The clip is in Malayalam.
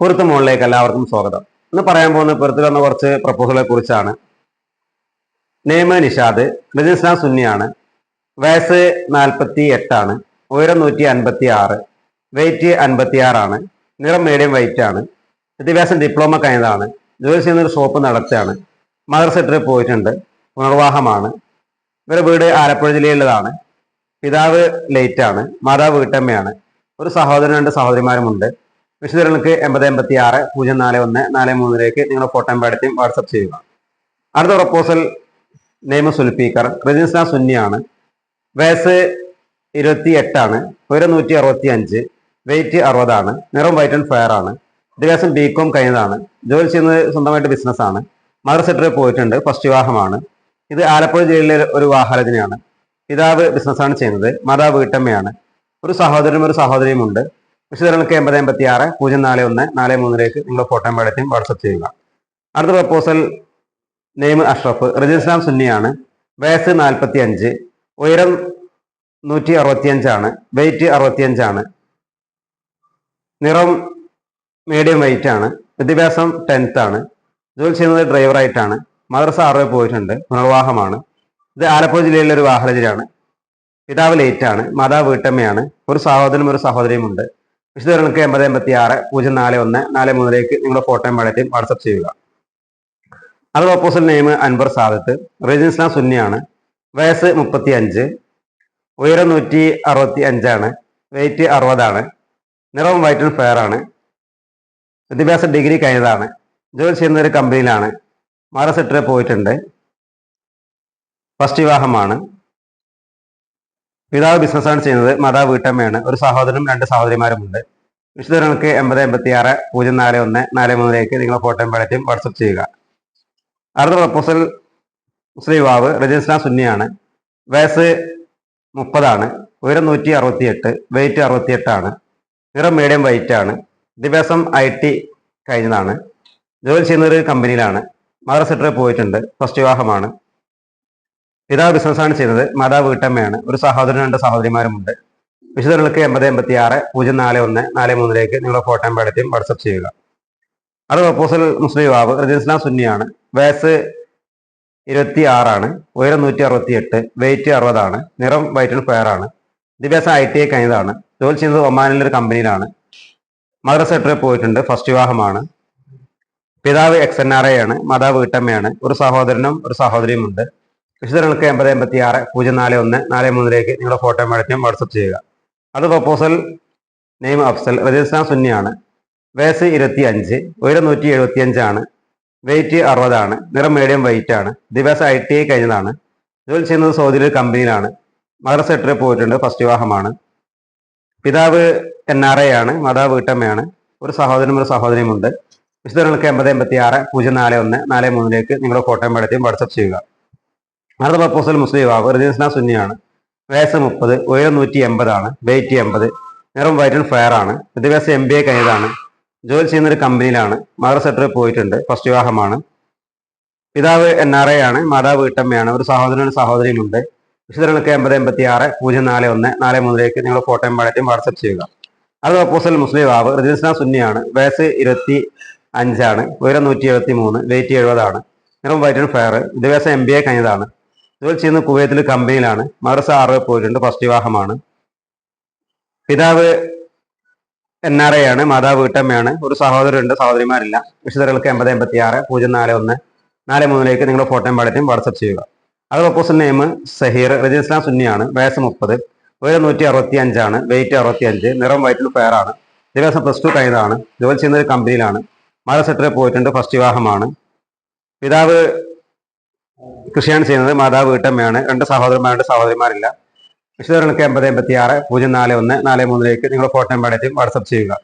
പൊരുത്ത മുകളിലേക്ക് എല്ലാവർക്കും സ്വാഗതം. ഇന്ന് പറയാൻ പോകുന്ന പൊരുത്തിൽ വന്ന കുറച്ച് പ്രപ്പോസലുകളെ കുറിച്ചാണ്. നെയ്മ നിഷാദ് രജിസ്ന സുന്നിയാണ് വയസ്സ് നാൽപ്പത്തി എട്ടാണ് ഉയരം നൂറ്റി അൻപത്തി ആറ് വെയിറ്റ് അൻപത്തി ആറാണ് നിറം മീഡിയം വെയിറ്റ് ആണ് വിദ്യാഭ്യാസം ഡിപ്ലോമ കഴിഞ്ഞതാണ് ജോലി ചെയ്യുന്ന ഒരു ഷോപ്പ് നടത്തുകയാണ് മദർ സെറ്ററിൽ പോയിട്ടുണ്ട് പുനർവാഹമാണ് ഇവരുടെ വീട് ആലപ്പുഴ ജില്ലയിലുള്ളതാണ് പിതാവ് ലേറ്റ് ആണ് മാതാവ് വീട്ടമ്മയാണ് ഒരു സഹോദരൻ രണ്ട് സഹോദരിമാരുമുണ്ട്. വിശദങ്ങൾക്ക് എൺപത് എൺപത്തി ആറ് പൂജ്യം നാല് ഒന്ന് നാല് മൂന്നിലേക്ക് നിങ്ങളുടെ ഫോട്ടോയും പാടത്തെയും വാട്സപ്പ് ചെയ്യുക. അടുത്ത പ്രപ്പോസൽ നെയ്മ സുൽപീക്കർ റജിസ്ന സുന്നിയാണ്. വയസ്സ് ഇരുപത്തി എട്ടാണ് ഉയരം നൂറ്റി അറുപത്തി അഞ്ച് വെയിറ്റ് അറുപതാണ് നിറം വൈറ്റ് ആൻഡ് ഫയർ ആണ്. വിദ്യാഭ്യാസം ബി കോം കഴിഞ്ഞതാണ് ജോലി ചെയ്യുന്നത് സ്വന്തമായിട്ട് ബിസിനസ് ആണ്. മദർ സെക്ടറിൽ പോയിട്ടുണ്ട് ഫസ്റ്റ് വിവാഹമാണ്. ഇത് ആലപ്പുഴ ജില്ലയിലെ ഒരു വാഹരചനയാണ് പിതാവ് ബിസിനസ്സാണ് ചെയ്യുന്നത് മാതാവ് വീട്ടമ്മയാണ്. ഒരു സഹോദരനും ഒരു സഹോദരിയും ഉണ്ട്. വിശദങ്ങൾക്ക് എൺപത് എൺപത്തി ആറ് പൂജ്യം നാല് ഒന്ന് നാല് മൂന്നിലേക്ക് നിങ്ങൾ ഫോട്ടോ എടുത്തും വാട്സപ്പ് ചെയ്യുക. അടുത്ത പ്രപ്പോസൽ നെയ്മ് അഷ്റഫ് റജിസ്ലാം സുന്നിയാണ് വയസ്സ് നാൽപ്പത്തി അഞ്ച് ഉയരം നൂറ്റി അറുപത്തിയഞ്ചാണ് വെയിറ്റ് അറുപത്തിയഞ്ചാണ് നിറം മീഡിയം വെയിറ്റ് ആണ് വിദ്യാഭ്യാസം ടെൻത്ത് ആണ് ജോലി ചെയ്യുന്നത് ഡ്രൈവറായിട്ടാണ് മദ്രസ ആറുവെ പോയിട്ടുണ്ട് പുനർവാഹമാണ് ഇത് ആലപ്പുഴ ജില്ലയിലെ ഒരു വാഹനജിലാണ് പിതാവ് ലേറ്റാണ് മാതാവ് വീട്ടമ്മയാണ് ഒരു സഹോദരനും ഒരു സഹോദരിയും വിശദങ്ങൾക്ക് എൺപത് എൺപത്തി ആറ് പൂജ്യം നാല് ഒന്ന് നാല് മൂന്നിലേക്ക് നിങ്ങളുടെ ഫോട്ടോയും പടത്തെയും വാട്സപ്പ് ചെയ്യുക. അത് ഓപ്പോസിറ്റ് നെയിം അൻവർ സാദത്ത് റജിസ്ലാം സുന്നിയാണ് വയസ്സ് മുപ്പത്തി അഞ്ച് ഉയരം നൂറ്റി അറുപത്തി അഞ്ചാണ് വെയിറ്റ് അറുപതാണ് നിറവും വൈറ്റ് ആൻഡ് ഫെയർ ആണ് വിദ്യാഭ്യാസ ഡിഗ്രി കഴിഞ്ഞതാണ് ജോലി ചെയ്യുന്ന ഒരു കമ്പനിയിലാണ് മാറ പോയിട്ടുണ്ട് ഫസ്റ്റ് വിവാഹമാണ്. പിതാവ് ബിസിനസ്സാണ് ചെയ്യുന്നത് മാതാവ് വീട്ടമ്മയാണ്. ഒരു സഹോദരനും രണ്ട് സഹോദരിമാരുമുണ്ട്. വിശുദ്ധങ്ങൾക്ക് എൺപത് എൺപത്തി ആറ് പൂജ്യം നാല് ഒന്ന് നാല് മൂന്നിലേക്ക് നിങ്ങളെ ഫോട്ടോയും പടത്തെയും വാട്സപ്പ് ചെയ്യുക. അടുത്ത പ്രപ്പോസൽ മുസ്ലിം യുവാവ് രജിസ്ന സുന്നിയാണ്. വയസ്സ് മുപ്പതാണ് ഉയരം നൂറ്റി അറുപത്തി എട്ട് വെയിറ്റ് അറുപത്തി എട്ടാണ് നിറം മീഡിയം വൈറ്റ് ആണ്. വിദ്യാഭ്യാസം ഐ ടി കഴിഞ്ഞതാണ്. ജോലി ചെയ്യുന്ന ഒരു കമ്പനിയിലാണ് മദർ സെറ്ററിൽ പോയിട്ടുണ്ട് ഫസ്റ്റ് വിവാഹമാണ്. പിതാവ് ബിസിനസ്സാണ് ചെയ്തത് മാതാവ് വീട്ടമ്മയാണ്. ഒരു സഹോദരൻ രണ്ട് സഹോദരിമാരുമുണ്ട്. വിശദങ്ങൾക്ക് എൺപത് എൺപത്തി ആറ് പൂജ്യം നാല് ഒന്ന് നാല് മൂന്നിലേക്ക് നിങ്ങളുടെ ഫോട്ടോയും പടത്തെയും വാട്സപ്പ് ചെയ്യുക. അത് പ്രപ്പോസൽ മുസ്ലിം യുവാവ് റജിസ്ന സുന്നിയാണ്. വയസ്സ് ഇരുപത്തി ആറാണ് ഉയരം നൂറ്റി അറുപത്തി എട്ട് വെയിറ്റ് അറുപതാണ് നിറം വൈറ്റ് ആൻഡ് ഫെയർ ആണ്. വിദ്യാഭ്യാസം ഐ ടി ഐ കഴിഞ്ഞതാണ്. ജോലി ചെയ്യുന്നത് ഒമാനിലെ ഒരു കമ്പനിയിലാണ്. മദർ സെക്ടറിൽ പോയിട്ടുണ്ട് ഫസ്റ്റ് വിവാഹമാണ്. പിതാവ് എക്സ് എൻ ആർ ഐ ആണ് മാതാവ് വീട്ടമ്മയാണ്. ഒരു സഹോദരനും ഒരു സഹോദരിയും ഉണ്ട് വിശദങ്ങൾക്ക് എൺപത് എൺപത്തി ആറ് പൂജ്യം നാല് ഒന്ന് നാല് മൂന്നിലേക്ക് നിങ്ങളുടെ ഫോട്ടോ മേടത്തെയും വാട്സപ്പ് ചെയ്യുക. അത് പ്രപ്പോസൽ നെയിം അഫ്സൽ രജിസ്ട്രാൻ സുന്നിയാണ്. വയസ്സ് ഇരുപത്തി അഞ്ച് ഉയരം നൂറ്റി എഴുപത്തി അഞ്ചാണ് വെയിറ്റ് അറുപതാണ് നിറം മീഡിയം വെയിറ്റ് ആണ് ദിവസം ഐ ടി ഐ കഴിഞ്ഞതാണ്. ജോലി ചെയ്യുന്നത് സൗദിയിലെ കമ്പനിയിലാണ്. മദർ സെക്ടറിൽ പോയിട്ടുണ്ട് ഫസ്റ്റ് വിവാഹമാണ്. പിതാവ് എൻ ആർ ഐ ആണ് മാതാവ് വീട്ടമ്മയാണ്. ഒരു സഹോദരനും ഒരു സഹോദരിയുമുണ്ട് വിശദങ്ങൾക്ക് എൺപത് എൺപത്തി ആറ് പൂജ്യം നാല് ഒന്ന് നാല് മൂന്നിലേക്ക് നിങ്ങളുടെ ഫോട്ടോ മേടത്തിയും വാട്സപ്പ് ചെയ്യുക. അടുത്ത പ്രപ്പോസൽ മുസ്ലിം യുവാവ് റജിസ്ന സുന്നിയാണ്. വയസ്സ് മുപ്പത് ഉയരം നൂറ്റി എൺപതാണ് വെയ്റ്റ് എൺപത് നിറം വൈറ്റ് ആൻഡ് ഫയർ ആണ്. വിദ്യാഭ്യാസം എം ബി എ കഴിഞ്ഞതാണ്. ജോലി ചെയ്യുന്ന ഒരു കമ്പനിയിലാണ് മദർ സെക്ടറിൽ പോയിട്ടുണ്ട്. ഫസ്റ്റ് വിവാഹമാണ്. പിതാവ് എൻ ആർ എ ആണ്. മാതാവ് വീട്ടമ്മയാണ്. ഒരു സഹോദരനും സഹോദരിയും ഉണ്ട്. വിശദങ്ങൾക്ക് എൺപത് എൺപത്തി ആറ് പൂജ്യം നാല് ഒന്ന് നാല് മൂന്നിലേക്ക് നിങ്ങൾ ഫോട്ടോയും പാടത്തെയും വാട്സപ്പ് ചെയ്യുക. അത് ഓപ്പോസൽ മുസ്ലിം യുവാവ് റജിസ്ന സുന്നിയാണ്. വയസ്സ് ഇരുപത്തി അഞ്ചാണ് ഉയരം നൂറ്റി എഴുപത്തി മൂന്ന് വെയിറ്റ് എഴുപതാണ്. നിറം വൈറ്റ് ആൻഡ് ഫയർ വിദ്യാഭ്യാസം എം ബി എ കഴിഞ്ഞതാണ്. ജോലി ചെയ്യുന്ന കുവൈത്തിൽ കമ്പനിയിലാണ്. മദ്രസ ആറ് പോയിട്ടുണ്ട് ഫസ്റ്റ് വിവാഹമാണ് പിതാവ് എൻ ആർ എ ആണ്. മാതാവ് വീട്ടമ്മയാണ്. ഒരു സഹോദരനുണ്ട് സഹോദരിമാരില്ല. വിശുദ്ധകൾക്ക് എൺപത് എൺപത്തി ആറ് പൂജ്യം നാല് ഒന്ന്. നാല് മൂന്നിലേക്ക് നിങ്ങൾ ഫോട്ടോയും പാടത്തെയും വാട്സപ്പ് ചെയ്യുക. അത് പ്രപ്പോസൽ നെയിം സഹീർ റജിസ്ലാം സുന്നിയാണ് വയസ്സ് മുപ്പത്. ഉയരം നൂറ്റി അറുപത്തി അഞ്ചാണ് വെയിറ്റ് അറുപത്തി അഞ്ച് നിറം വൈറ്റിൽ ഫെയർ ആണ്. ദിവസം പ്ലസ് ടു കഴിഞ്ഞതാണ് ജോലി ചെയ്യുന്ന ഒരു കമ്പനിയിലാണ്. മദർ സെക്ടറിൽ പോയിട്ടുണ്ട് ഫസ്റ്റ് വിവാഹമാണ് പിതാവ് കൃഷിയാണ് ചെയ്യുന്നത്. മാതാവ് വീട്ടമ്മയാണ്. രണ്ട് സഹോദരന്മാരുണ്ട് സഹോദരിമാരില്ല. വിശദങ്ങൾക്ക് എൺപത് എൺപത്തി ആറ് പൂജ്യം നാല് ഒന്ന് നാല് മൂന്നിലേക്ക് നിങ്ങൾ ഫോട്ടോ പാടത്തെയും വാട്സപ്പ് ചെയ്യുക.